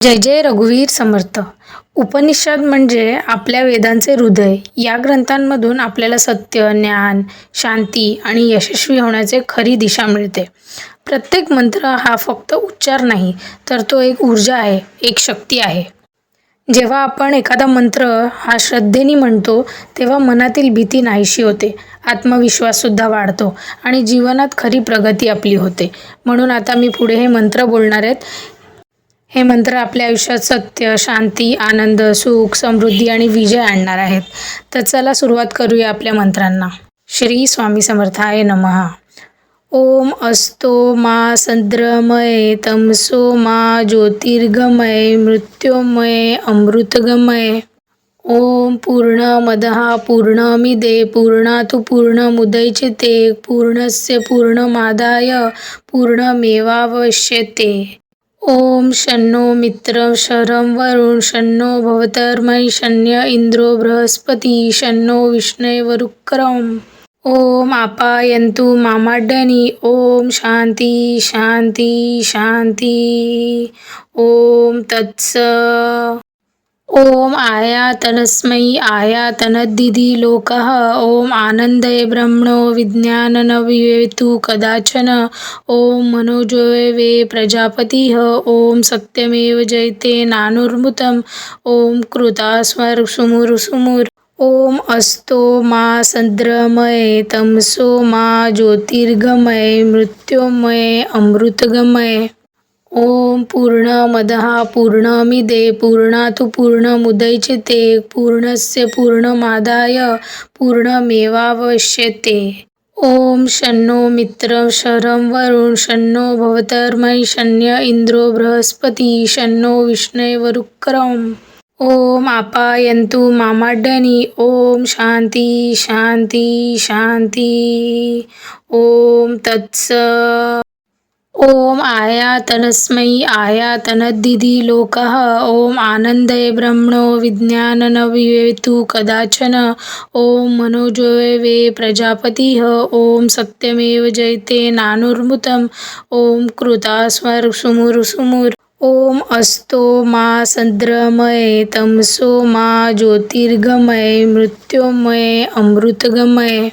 जय जय रघुवीर समर्थ. उपनिषद म्हणजे आपल्या वेदांचे हृदय. या ग्रंथांमधून आपल्याला सत्य ज्ञान शांती आणि यशस्वी होण्याचे खरी दिशा मिळते. प्रत्येक मंत्र हा फक्त उच्चार नाही तर तो एक ऊर्जा आहे एक शक्ती आहे. जेव्हा आपण एखादा मंत्र हा श्रद्धेने म्हणतो तेव्हा मनातील भीती नाहीशी होते आत्मविश्वाससुद्धा वाढतो आणि जीवनात खरी प्रगती आपली होते. म्हणून आता मी पुढे हे मंत्र बोलणार आहेत. हे मंत्र आपल्या आयुष्यात सत्य शांती आनंद सुख समृद्धी आणि विजय आणणार आहेत. तर चला सुरुवात करूया आपल्या मंत्रांना. श्री स्वामी समर्थाय नमहा ओम अस्तो मा संद्रमय तमसो मा ज्योतिर्गमय मृत्योमय अमृतगमय. ओम पूर्णमदः पूर्णमिदे पूर्णातु पूर्णमुदच्यते पूर्णस्य पूर्णमादाय पूर्णमेवावश्यते. ओम शन्नो मित्रं शरं वरुण शन्नो भवतर्मय शन्य इंद्रो बृहस्पती शन्नो विष्णुवरुक्रम। ओम आपायन्तु मामाड्यानी ओम शांती शांती शांती ओम तत्स। ओम आयातनस्मै आयातनद्दिदिलोकः ॐ ओम आनन्दय ब्रह्मणो विज्ञाननविवेतु कदाचन। ओम मनोजोवे प्रजापतिः। ओम सत्यमेव जयते नानुर्मुतम। ओम कृतास्वर सुमुर सुमुर ओम अस्तो मा संद्रमय तमसो मा ज्योतिर्गमय मृत्योमय अमृतगमय। ओम पूर्णमदः पूर्णमिदे पूर्णातु पूर्णमुदच्यते पूर्णस्य पूर्णमादाय पूर्णमेवावश्यते ओम शन्नो मित्रं शरं वरुण शन्नो भवतर्मय शन्य इंद्रो बृहस्पती शन्नो विष्णुवरुक्रम ओम आपायन्तु मामाड्यनी ओम शांती शांती शांती ओम तत्स। ओम आयातनस्मै आयातनद्दिधि लोकः ओम आनन्दय ब्रह्मणो विज्ञाननविवेतु कदाचन। ओम मनोजोवे प्रजापतिः। ओम सत्यमेव जयते नानुर्मुतम। ओम कृतास्वर सुमुर सुमुर ओम अस्तो मा संद्रमय तमसो मा ज्योतिर्गमय मृत्योमय अमृतगमय।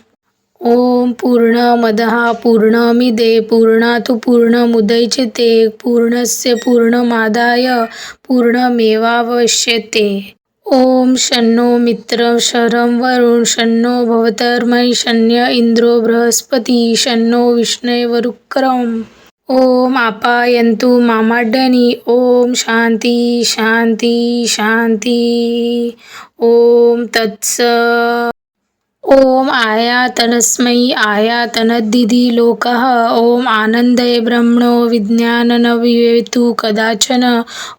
ओम पूर्णमदः पूर्णमिदे पूर्णातु पूर्णमुदच्यते पूर्णस्य पूर्णमादाय पूर्णमेवावश्यते। ओम शन्नो मित्रं शरं वरुण शन्नो भवतर्मय शन्य इंद्रो बृहस्पती शन्नो विष्णुवरुक्रम ओम आपायन्तु मामाड्यानी ओम शांती शांती शांती ओम तत्स ओम आयातनस्मै आयातनद्दिधि लोकः। ओम आनन्दय ब्रह्मणो विज्ञाननविवेतु कदाचन।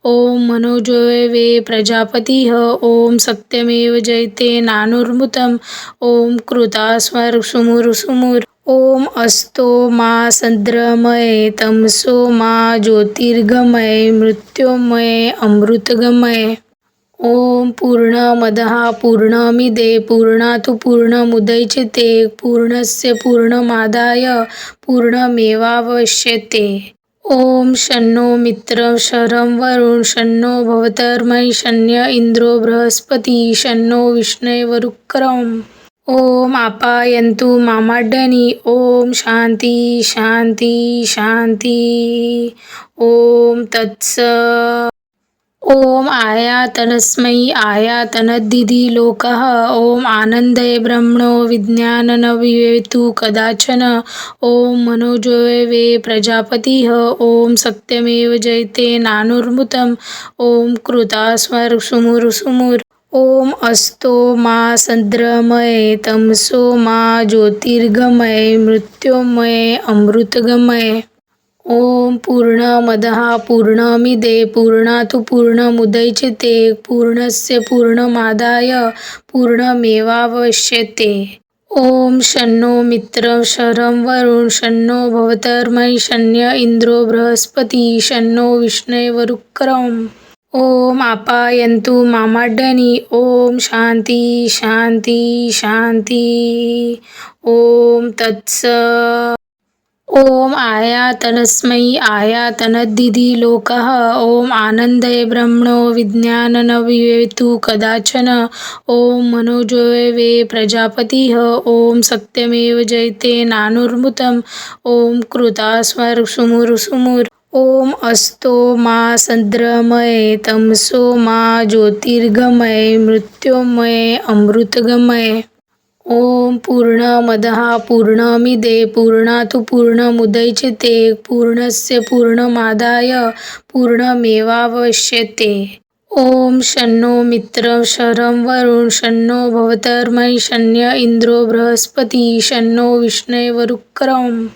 ओम मनोजोवे प्रजापतिः। ओम सत्यमेव जयते नानुर्मुतम। ओम कृतास्वर सुमुर सुमुर ओम अस्तो मा संद्रमय तमसो मा ज्योतिर्गमय मृत्योमय अमृतगमय। ओम पूर्णमदः पूर्णमिदे पूर्णातु पूर्णमुदच्यते पूर्णस्य पूर्णमादाय पूर्णमेवावश्यते ओम शन्नो मित्रं शरं वरुण शन्नो भवतर्मय शन्य इंद्रो बृहस्पती शन्नो विष्णुवरुक्रम ओम आपायन्तु मामाड्यनी ओम शांती शांती शांती ओम तत्स। ओम आयातनस्मै आयातनद्दिधि लोकः ओम आनन्दय ब्रह्मणो विज्ञाननविवेतु कदाचन। ओम मनोजोवे प्रजापतिः। ओम सत्यमेव जयते नानुर्मुतम। ओम कृतास्वर सुमुर सुमुर ओम अस्तो मा संद्रमय तमसो मा ज्योतिर्गमय मृत्योमय अमृतगमय। ओम पूर्णमदः पूर्णमिदे पूर्णातु पूर्णमुदच्यते पूर्णस्य पूर्णमादाय पूर्णमेवावश्यते। ओम शन्नो मित्रं शरं वरुण शन्नो भवतर्मय शन्य इंद्रो बृहस्पती शन्नो विष्णुवरुक्रम ओम आपायन्तु मामाड्यनी ओम शांती शांती शांती ओम तत्स ॐ आयातनस्मै आयातनद्दिधि लोकः। ॐ आनन्दये ब्रह्मणो विज्ञाननविवेतु कदाचन। ॐ मनोजवे प्रजापतिः। ॐ सत्यमेव जयते नानुर्मुतम्। ॐ सुमुर ॐ अस्तो मा संद्रमये तमसो मा ज्योतिर्गमय मृत्योमय अमृतगमय। ॐ पूर्णमदः पूर्णमिदे पूर्णातु पूर्णमुदच्यते पूर्णस्य पूर्णमादाय पूर्णमेवावश्यते। ॐ शन्नो मित्रं शरं वरुण शन्नो भवतर्मयि शन्य इन्द्रो बृहस्पती शन्नो विष्णुवरुक्रम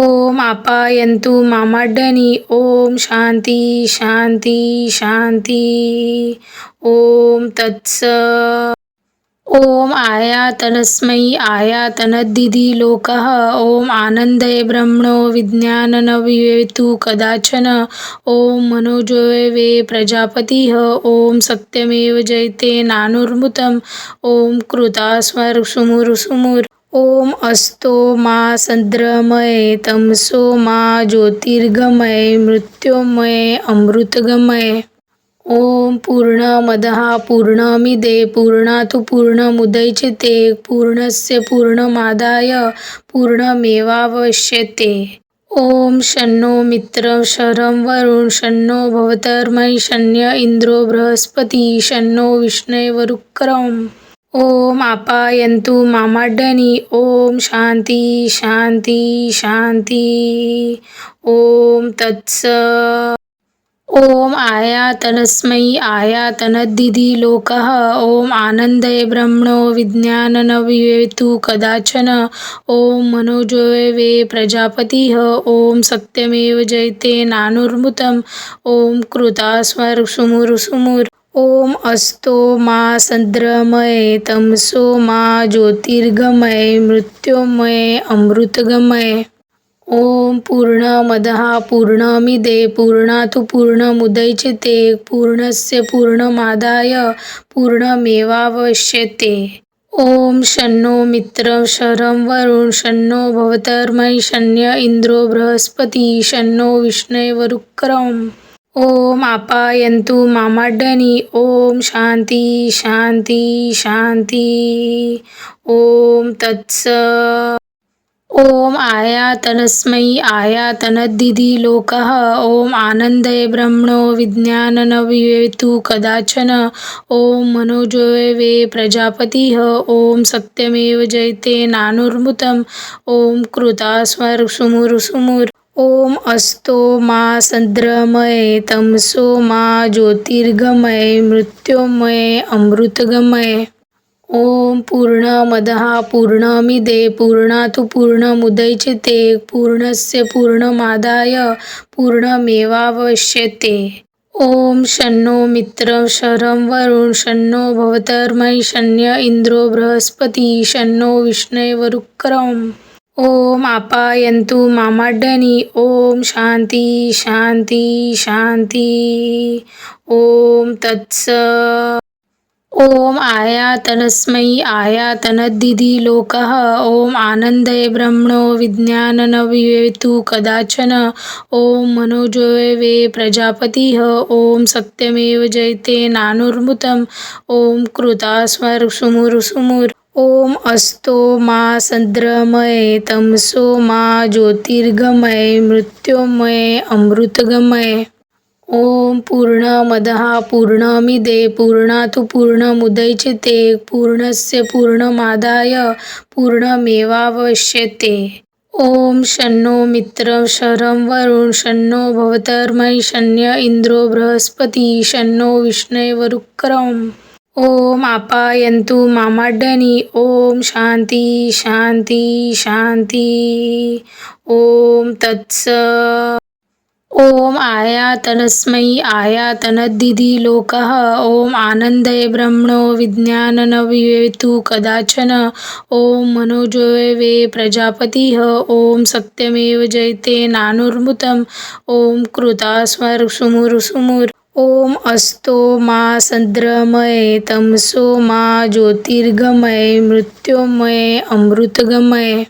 ॐ आपायन्तु मामाड्यानी ॐ शान्ती शान्ती शान्ती। ॐ तत्स। ॐ आयातनस्मै आयातनद्दिधि लोकः। ॐ आनन्दये ब्रह्मणो विज्ञाननविवेतु कदाचन। ॐ मनोजवे प्रजापतिः। ॐ सत्यमेव जयते नानुर्मुतम्। ॐ सुमुर ॐ अस्तो मा संद्रमये तमसो मा ज्योतिर्गमय मृत्योमय अमृतगमय। ॐ पूर्णमदः पूर्णमिदे पूर्णातु पूर्णमुदच्यते पूर्णस्य पूर्णमादाय पूर्णमेवावश्यते। ॐ शन्नो मित्रं शरं वरुण शन्नो भवतर्मयि शन्य इन्द्रो बृहस्पती शन्नो विष्णुवरुक्रम। ॐ आपायन्तु मामाडनी ॐ शांती शांती शांती ॐ तत्स। ॐ आयातनस्मै आयातनद्दिधि लोकः। ॐ आनन्दये ब्रह्मणो विज्ञाननविवेतु कदाचन। ॐ मनोजवे प्रजापतिः। ॐ सत्यमेव जयते नानुर्मुतम्। ॐ सुमुर ॐ अस्तो मा संद्रमये तमसो मा ज्योतिर्गमय मृत्योमय अमृतगमय। ॐ पूर्णमदः पूर्णमिदे पूर्णातु पूर्णमुदच्यते पूर्णस्य पूर्णमादाय पूर्णमेवावश्यते ॐ शन्नो मित्रं शरं वरुण शन्नो भवतर्मयि शन्य इन्द्रो बृहस्पती शन्नो विष्णुवरुक्रम ॐ आपायन्तु मामाडनी ॐ शांती शांती शांती ॐ तत्स। ॐ आयातनस्मै आयातनद्दिधि लोकः। ॐ आनन्दये ब्रह्मणो विज्ञाननविवेतु कदाचन। ॐ मनोजवे प्रजापतिः। ॐ सत्यमेव जयते नानुर्मुतम्। ॐ सुमुर ॐ अस्तो मा संद्रमये तमसो मा ज्योतिर्गमय मृत्योमय अमृतगमय। ॐ पूर्णमदः पूर्णमिदे पूर्णातु पूर्णमुदच्यते पूर्णस्य पूर्णमादाय पूर्णमेवावश्यते ॐ शन्नो मित्रं शरं वरुण शन्नो भवतर्मयि शन्य इन्द्रो बृहस्पती शन्नो विष्णुवरुक्रम ॐ आपायन्तु मामाड्यानी ॐ शान्ती शान्ती शान्ति. ॐ तत्स ॐ आयातनस्मै आयातनद्दिधि लोकः। ॐ आनन्दये ब्रह्मणो विज्ञाननविवेतु कदाचन। ॐ मनोजवे प्रजापतिः। ॐ सत्यमेव जयते नानुर्मुतम्। ॐ सुमुर ॐ अस्तो मा संद्रमये तमसो मा ज्योतिर्गमय मृत्योमय अमृतगमय। ॐ पूर्णमदः पूर्णमिदे पूर्णातु पूर्णमुदच्यते पूर्णस्य पूर्णमादाय पूर्णमेवावश्यते ॐ शन्नो मित्रं शरं वरुण शन्नो भवतर्मयि शन्य इन्द्रो बृहस्पती शन्नो विष्णुवरुक्रम ॐ आपायन्तु मामाड्यनी ॐ शांती शांती शांती ॐ तत्स ॐ आयातनस्मै आयातनद्दिधि लोकः। ॐ आनन्दये ब्रह्मणो विज्ञाननविवेतु कदाचन। ॐ मनोजवे प्रजापतिः। ॐ सत्यमेव जयते नानुर्मुतम्। ॐ सुमुर ॐ अस्तो मा संद्रमये तमसो मा ज्योतिर्गमय मृत्योमय अमृतगमय।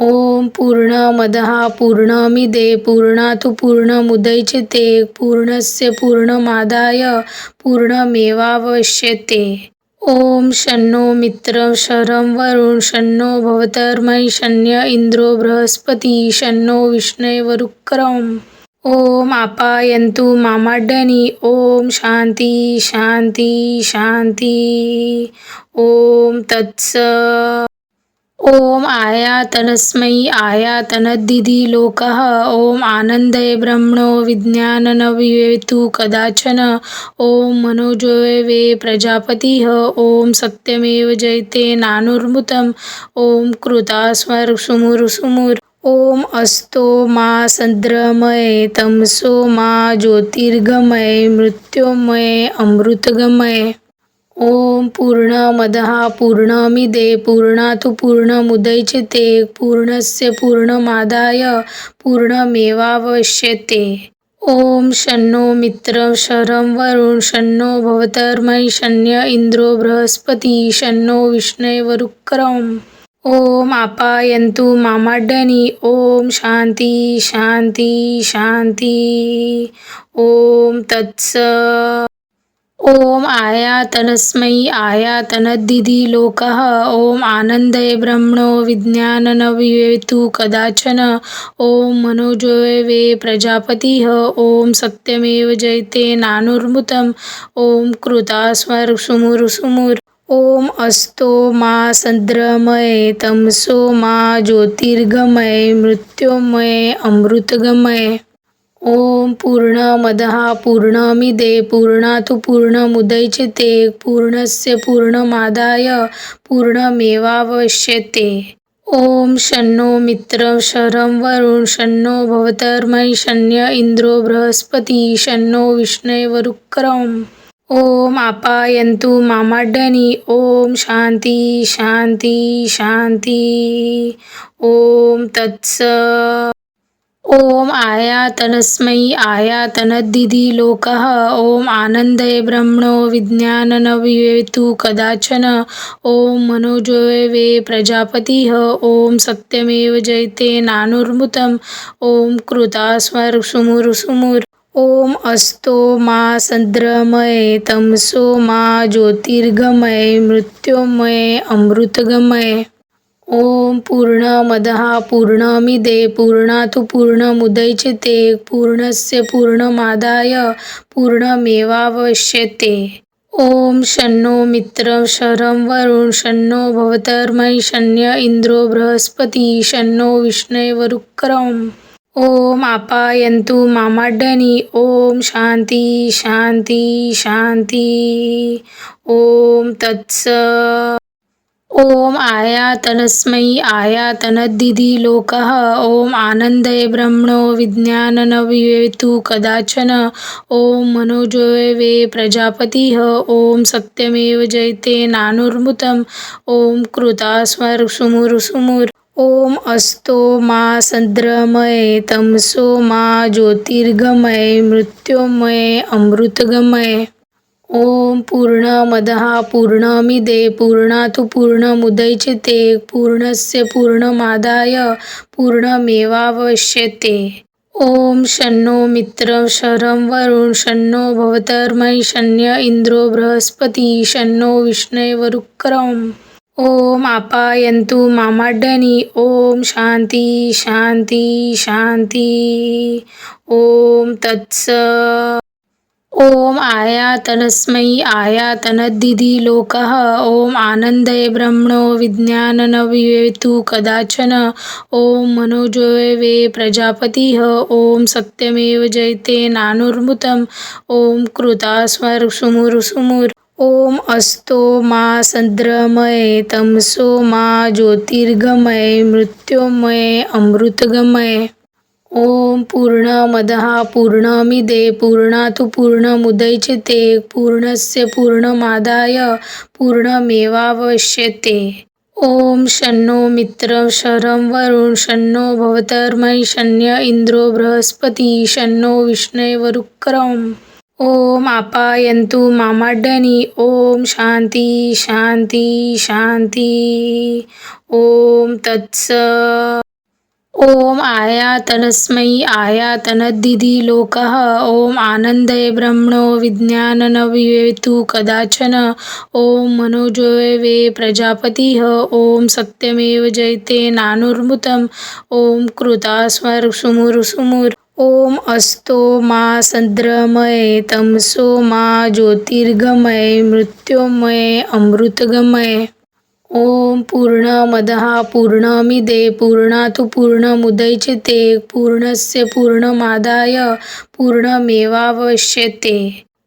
ॐ पूर्णमदः पूर्णमिदे पूर्णात् पूर्णमुदच्यते पूर्णस्य पूर्णमादाय पूर्णमेवावश्यते। ॐ शन्नो मित्रं शरं वरुण शन्नो भवतर्मयि शन्य इन्द्रो बृहस्पती शन्नो विष्णुवरुक्रम ॐ आपायन्तु मामाड्यनी ॐ शांती शांती शांती ॐ तत्स ॐ आयातनस्मै आयातनद्दिधि लोकः। ॐ आनन्दय ब्रह्मणो विज्ञाननविवेतु कदाचन। ॐ मनोजवे प्रजापतिः। ॐ सत्यमेव जयते नानुर्मुतम्। ॐ कृतास्वर सुमुर सुमुर ॐ अस्तो मा संद्रमय तमसो मा ज्योतिर्गमय मृत्योमय अमृतगमय। ॐ पूर्णमदः पूर्णमिदे पूर्णात् पूर्णमुदच्यते पूर्णस्य पूर्णमादाय पूर्णमेवावश्यते। ॐ शन्नो मित्रं शरं वरुण शन्नो भवतर्मयि शन्य इन्द्रो बृहस्पती शन्नो विष्णुवरुक्रम ॐ आपायन्तु मामाड्यानी ॐ शान्ती शान्ती शान्ति। ॐ तत्स। ॐ आयातनस्मै आयातनद्दिधि लोकः। ॐ आनन्दय ब्रह्मणो विज्ञाननविवेतु कदाचन। ॐ मनोजवे प्रजापतिः। ॐ सत्यमेव जयते नानुर्मुतम्। ॐ कृतास्वर सुमुर सुमुर ॐ अस्तो मा संद्रमय तमसो मा ज्योतिर्गमय मृत्योमय अमृतगमय। ॐ पूर्णमदः पूर्णमिदे पूर्णात् पूर्णमुदच्यते पूर्णस्य पूर्णमादाय पूर्णमेवावश्यते। ॐ शन्नो मित्रं शरं वरुण शन्नो भवतर्मयि शन्य इन्द्रो बृहस्पती शन्नो विष्णुवरुक्रम ॐ आपायन्तु मामाड्यनी ॐ शांती शांती शांती ॐ तत्स। ॐ आयातनस्मै आयातनद्दिधि लोकः ॐ आनन्दय ब्रह्मणो विज्ञाननविवेतु कदाचन। ॐ मनोजवे प्रजापतिः। ॐ सत्यमेव जयते नानुर्मुतम्। ॐ कृतास्वर सुमुर सुमुर ॐ अस्तो मा संद्रमय तमसो मा ज्योतिर्गमय मृत्योमय अमृतगमय। ॐ पूर्णमदः पूर्णमिदे पूर्णात् पूर्णमुदच्यते पूर्णस्य पूर्णमादाय पूर्णमेवावश्यते. ॐ शन्नो मित्रं शरं वरुण शन्नो भवतर्मयि शन्य इन्द्रो बृहस्पती शन्नो विष्णुवरुक्रम ॐ आपायन्तु मामाड्यानी ॐ शान्ती शान्ति शान्ति। ॐ तत्स। ॐ आयातनस्मै आयातनद्दिधि लोकः। ॐ आनन्दय ब्रह्मणो विज्ञाननविवेतु कदाचन। ॐ मनोजवे प्रजापतिः। ॐ सत्यमेव जयते नानुर्मुतम्। ॐ कृतास्वर सुमुर सुमुर ॐ अस्तो मा संद्रमय तमसो मा ज्योतिर्गमय मृत्योमय अमृतगमय। ॐ पूर्णमदः पूर्णमिदे पूर्णात् पूर्णमुदच्यते पूर्णस्य पूर्णमादाय पूर्णमेवावश्यते। ॐ शन्नो मित्रं शरं वरुण शन्नो भवतर्मयि शन्य इन्द्रो बृहस्पती शन्नो विष्णुवरुक्रम ॐ आपायन्तु मामाड्यनी ॐ शांती शांती शांती ॐ तत्स ॐ आयातनस्मै आयातनद्दिधि लोकः ॐ आनन्दय ब्रह्मणो विज्ञाननविवेतु कदाचन। ॐ मनोजवे प्रजापतिः। ॐ सत्यमेव जयते नानुर्मुतम्। ॐ कृतास्वर सुमुर सुमुर ॐ अस्तो मा संद्रमय तमसो मा ज्योतिर्गमय मृत्योमय अमृतगमय। ॐ पूर्णमदः पूर्णमिदे पूर्णात् पूर्णमुदच्यते पूर्णस्य पूर्णमादाय पूर्णमेवावश्यते ॐ शन्नो मित्रं शरं वरुण शन्नो भवतर्मयि शन्य इन्द्रो बृहस्पती शन्नो विष्णुवरुक्रम ओम आपायन्तु मामाड्यनी ॐ शांती शांती शांती ॐ तत्स ॐ आयातनस्मै आयातनद्दिधि लोकः ॐ आनन्दये ब्रह्मणो विज्ञाननविवेतु कदाचन। ॐ मनोजवे प्रजापतिः। ॐ सत्यमेव जयते नानुर्मुतम् ॐ सुमुर ॐ अस्तो मा संद्रमये तमसो मा ज्योतिर्गमय मृत्योमय अमृतगमय। ॐ पूर्णमदः पूर्णमिदे पूर्णातु पूर्णमुदच्यते पूर्णस्य पूर्णमादाय पूर्णमेवावश्यते।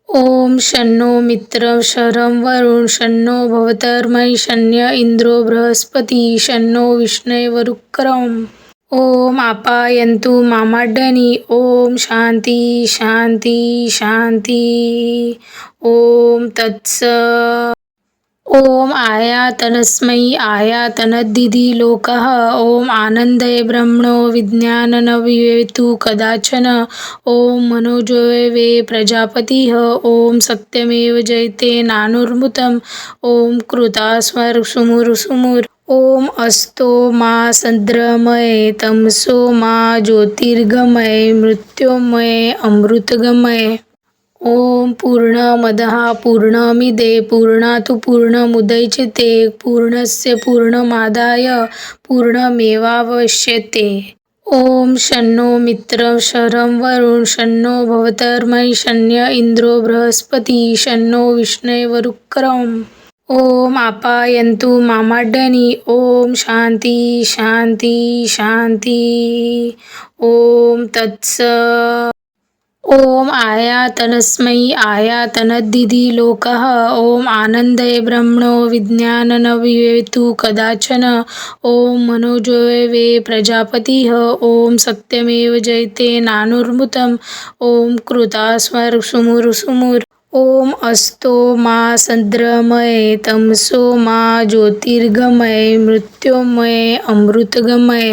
ॐ शन्नो मित्रं शरं वरुण शन्नो भवतर्मयि शन्य इन्द्रो बृहस्पती शन्नो विष्णुवरुक्रम ओम आपायन्तु मामाड्यनी ॐ शांती शांती शांती ॐ तत्स ॐ आयातनस्मै आयातनद्दिधि लोकः। ॐ आनन्दये ब्रह्मणो विज्ञाननविवेतु कदाचन। ॐ मनोजवे प्रजापतिः। ॐ सत्यमेव जयते नानुर्मुतम्। ॐ सुमुर। ॐ अस्तो मा संद्रमये तमसो मा ज्योतिर्गमय मृत्योमय अमृतगमय। ॐ पूर्णमदः पूर्णमिदे पूर्णातु पूर्णमुदच्यते पूर्णस्य पूर्णमादाय पूर्णमेवावश्यते. ॐ शन्नो मित्रं शरं वरुण शन्नो भवतर्मयि शन्य इन्द्रो बृहस्पती शन्नो विष्णुवरुक्रम ॐ आपायन्तु मामाड्यानी ॐ शान्ती शान्ति शान्ति। ॐ तत्स। ॐ आयातनस्मै आयातनद्दिधि लोकः। ॐ आनन्दये ब्रह्मणो विज्ञाननविवेतु कदाचन। ॐ मनोजवे प्रजापतिः। ॐ सत्यमेव जयते नानुर्मुतम्। ॐ कृतास्मरसुमुरसुमुर ॐ अस्तो मा संद्रमये तमसो मा ज्योतिर्गमय मृत्योमय अमृतगमय।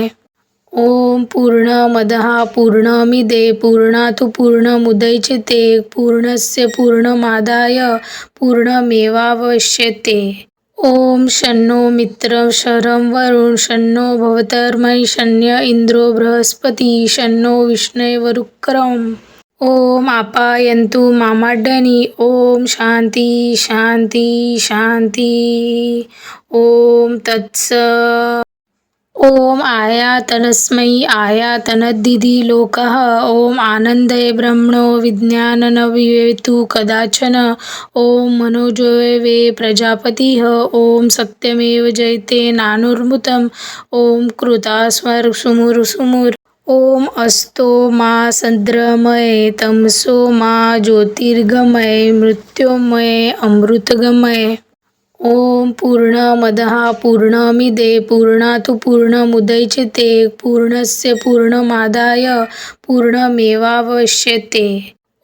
ॐ पूर्णमदः पूर्णमिदे पूर्णातु पूर्णमुदच्यते पूर्णस्य पूर्णमादाय पूर्णमेवावश्यते। ॐ शन्नो मित्रं शरं वरुण शन्नो भवतर्मयि शन्य इन्द्रो बृहस्पती शन्नो विष्णुवरुक्रम ॐ आपायन्तु मामाड्डनी। ॐ शान्ती शान्ती शान्ती। ॐ तत्स ॐ आयातनस्मै आयातनद्दिधि लोकः। ॐ आनन्दये ब्रह्मणो विज्ञाननविवेतु कदाचन। ॐ मनोजवे प्रजापतिः। ॐ सत्यमेव जयते नानुर्मुतम्। ॐ कृतास्मरसुमुरसुमुर ॐ अस्तो मा संद्रमये तमसो मा ज्योतिर्गमय मृत्योमय अमृतगमय। ॐ पूर्णमदः पूर्णमिदे पूर्णातु पूर्णमुदच्यते पूर्णस्य पूर्णमादाय पूर्णमेवावश्यते।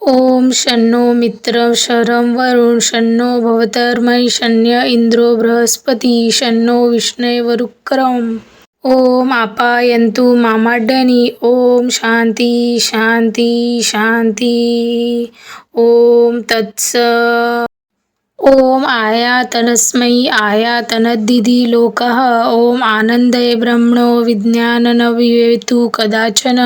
ॐ शन्नो मित्रं शरं वरुण शन्नो भवतर्मयि शन्य इन्द्रो बृहस्पती शन्नो विष्णुवरुक्रम ओम आपायन्तु मामाड्यानी ॐ शांती शांती शांती ॐ तत्स ॐ आयातनस्मै आयातनद्दिधि लोकः। ॐ आनन्दये ब्रह्मणो विज्ञाननविवेतु कदाचन।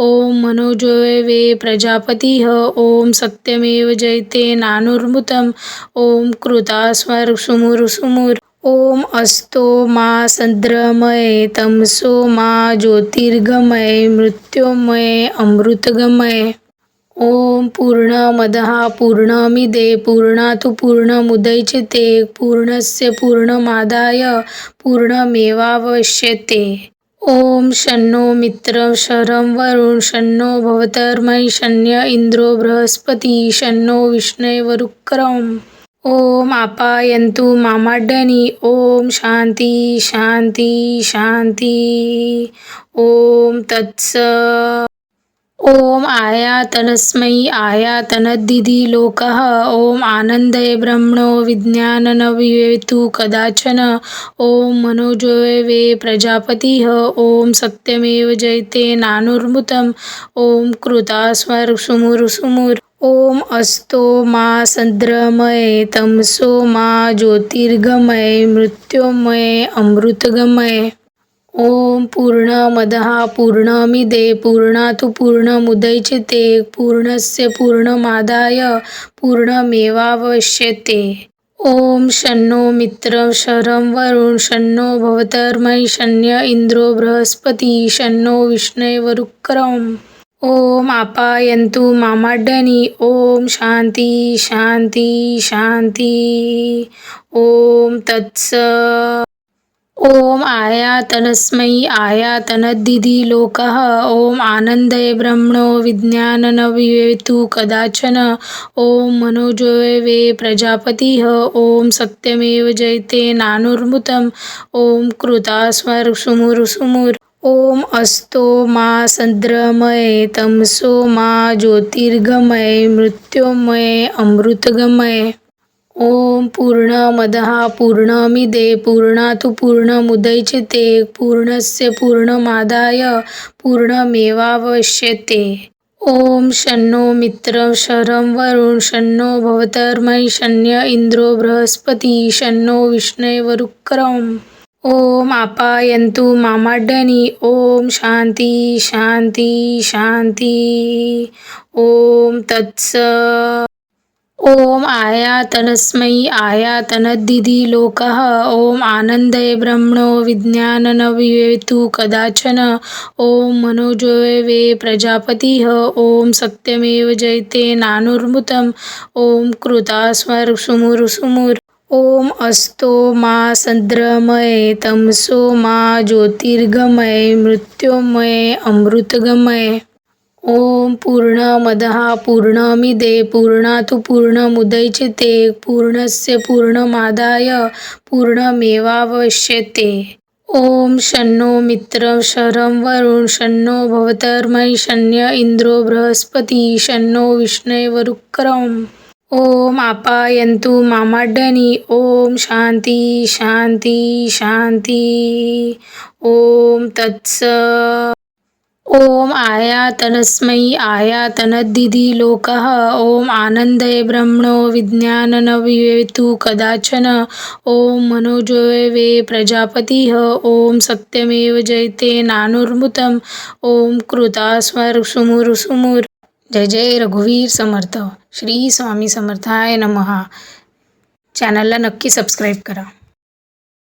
ॐ मनोजवे प्रजापतिः। ॐ सत्यमेव जयते नानुर्मुतम्। ॐ सुमुर ॐ अस्तो मा संद्रमये तमसो मा ज्योतिर्गमय मृत्योमय अमृतगमय। ॐ पूर्णमदः पूर्णमिदे पूर्णातु पूर्णमुदच्यते पूर्णस्य पूर्णमादाय पूर्णमेवावश्यते। ॐ शन्नो मित्रं शरं वरुण शन्नो भवतर्मयि शन्य इन्द्रो बृहस्पती शन्नो विष्णुवरुक्रम ओम आपायन्तु मामाड्यानी ॐ शांती शांती शांती ॐ तत्स ॐ आयातनस्मै आयातनद्दिधि लोकः। ॐ आनन्दये ब्रह्मणो विज्ञाननविवेतु कदाचन। ॐ मनोजवे प्रजापतिः। ॐ सत्यमेव जयते नानुर्मुतम्। ॐ सुमुर ॐ अस्तो मा संद्रमये तमसो मा ज्योतिर्गमय मृत्योमय अमृतगमय। ॐ पूर्णमदः पूर्णमिदे पूर्णात् पूर्णमुदच्यते पूर्णस्य पूर्णमादाय पूर्णमेवावश्यते. ॐ शन्नो मित्रं शरं वरुण शन्नो भवतर्मयि शन्य इन्द्रो बृहस्पती शन्नो विष्णुवरुक्रम ॐ आपायन्तु मामाड्यानी ॐ शान्ती शान्ती शान्ति। ॐ तत्स। ॐ आयातनस्मै आयातनद्दिधि लोकः। ॐ आनन्दय ब्रह्मणो विज्ञाननविवेतु कदाचन। ॐ मनोजवे प्रजापतिः। ॐ सत्यमेव जयते नानुर्मुतम्। ॐ कृतास्वर सुमुर सुमुर ॐ अस्तो मा संद्रमय तमसो मा ज्योतिर्गमय मृत्योमय अमृतगमय। ॐ पूर्णमदः पूर्णमिदे पूर्णात् पूर्णमुदच्यते पूर्णस्य पूर्णमादाय पूर्णमेवावश्यते। ॐ शन्नो मित्रं शरं वरुण शन्नो भवतर्मयि शन्य इन्द्रो बृहस्पती शन्नो विष्णुवरुक्रम ओम आपायन्तु मामाड्यानी ॐ शांती शांती शांती ॐ तत्स ॐ आयातनस्मै आयातनद्दिदिलोकः ॐ आनन्दय ब्रह्मणो विज्ञाननविवेतु कदाचन। ॐ मनोजवे प्रजापतिः। ॐ सत्यमेव जयते नानुर्मुतम्। ॐ कृतास्वर सुमुर सुमुर ॐ अस्तो मा संद्रमय तमसो मा ज्योतिर्गमय मृत्योमय अमृतगमय। ॐ पूर्णमदः पूर्णमिदे पूर्णात् पूर्णमुदच्यते पूर्णस्य पूर्णमादाय पूर्णमेवावश्यते। ॐ शन्नो मित्रं शरं वरुण शन्नो भवतर्मयि शन्य इन्द्रो बृहस्पती शन्नो विष्णुवरुक्रम ॐ आपायन्तु मामाड्यानी ॐ शान्ती शान्ती शान्ति। ॐ तत्स। ॐ आयातनस्मै आयातनद्दिधि लोकः। ॐ आनन्दय ब्रह्मणो विज्ञाननविवेतु कदाचन। ॐ मनोजवे प्रजापतिः। ॐ सत्यमेव जयते नानुर्मुतम्। ॐ कृतास्वर सुमुर सुमुर जय जय रघुवीर समर्थ। श्री स्वामी समर्थाय नमहा चॅनलला नक्की सबस्क्राईब करा।